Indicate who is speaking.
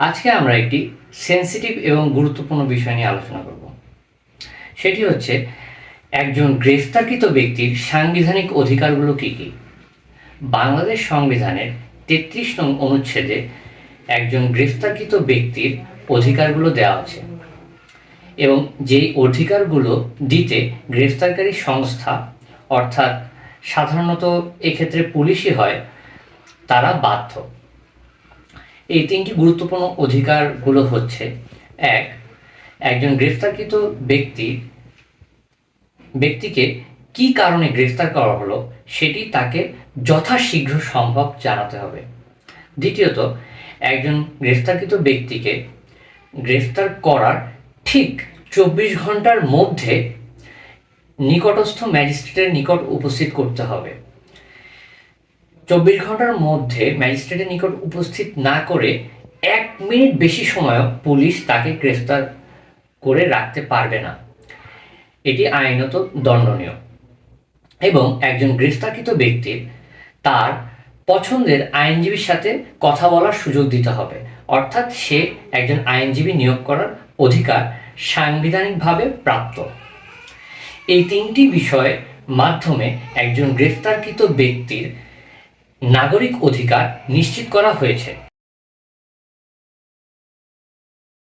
Speaker 1: আজকে আমরা একটি সেনসিটিভ এবং গুরুত্বপূর্ণ বিষয় নিয়ে আলোচনা করব। সেটি হচ্ছে, একজন গ্রেফতারকৃত ব্যক্তির সাংবিধানিক অধিকারগুলো কী কী? বাংলাদেশ সংবিধানের তেত্রিশ নং অনুচ্ছেদে একজন গ্রেফতারকৃত ব্যক্তির অধিকারগুলো দেওয়া আছে এবং যেই অধিকারগুলো দিতে গ্রেফতারকারী সংস্থা, অর্থাৎ সাধারণত এক্ষেত্রে পুলিশই হয়, তারা বাধ্য। এই তিনটি গুরুত্বপূর্ণ অধিকারগুলো হচ্ছে, এক, একজন গ্রেফতারকৃত ব্যক্তি, ব্যক্তিকে কি কারণে গ্রেফতার করা হলো সেটি তাকে যথাশীঘ্র সম্ভব জানাতে হবে। দ্বিতীয়ত, একজন গ্রেফতারকৃত ব্যক্তিকে গ্রেফতার করার ঠিক চব্বিশ ঘণ্টার মধ্যে নিকটস্থ ম্যাজিস্ট্রেটের নিকট উপস্থিত করতে হবে। চব্বিশ ঘণ্টার মধ্যে ম্যাজিস্ট্রেটের নিকট উপস্থিত না করে এক মিনিট বেশি সময়ও পুলিশ তাকে গ্রেফতার করে রাখতে পারবে না। এটি আইনত দণ্ডনীয়। এবং একজন গ্রেফতারকৃত ব্যক্তির তার পছন্দের আইনজীবীর সাথে কথা বলার সুযোগ দিতে হবে। অর্থাৎ সে একজন আইনজীবী নিয়োগ করার অধিকার সাংবিধানিকভাবে প্রাপ্ত। এই তিনটি বিষয়ের মাধ্যমে একজন গ্রেফতারকৃত ব্যক্তির নাগরিক অধিকার নিশ্চিত করা হয়েছে।